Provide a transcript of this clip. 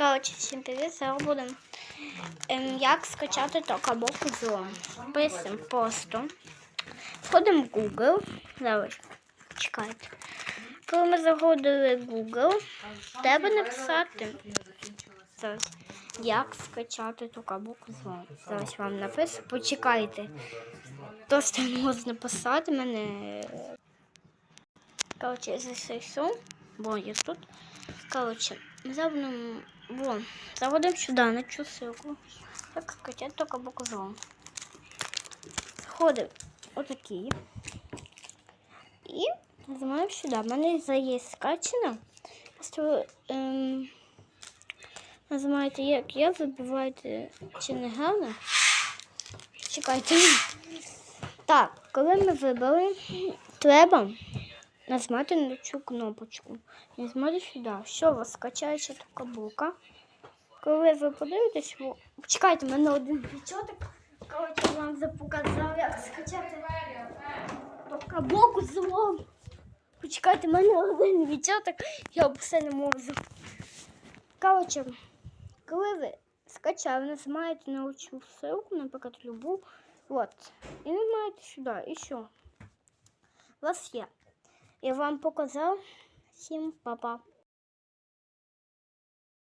Коротше, всім привіт, зараз будемо ем, як скачати токабок зло. Писемо просто. Входимо в Google. Зараз, чекайте. Коли ми заходили в Google, треба написати зараз, як скачати токабок зло. Зараз вам напишу, почекайте. То що можна писати мене. Коротше, я засейсу, бо я тут. Коротше, заводимо, вон, заводимо сюди на цю ссылку. Як скачати тільки боказом. Заходимо отакий. І нажимаємо сюди. У мене є скачано. Просто ем, нажимаєте як я, вибиваєте чи не гарно. Чекайте. Так, коли ми вибрали, треба нажимати на цю кнопочку. Нажимати сюди. Все, у вас скачається така булка. Коли ви подивитесь, во- чекайте, в мене один відчоток. Коротше, вам вже показав, як скачати така блоку злом. Почекайте, в мене один відчоток, я все не можу. Коротше, коли ви скачали, нажимаєте на цю ссылку, наприклад, любу, от, і нажимаєте сюди, і все. У вас є. Я вам показав. Всім па-па.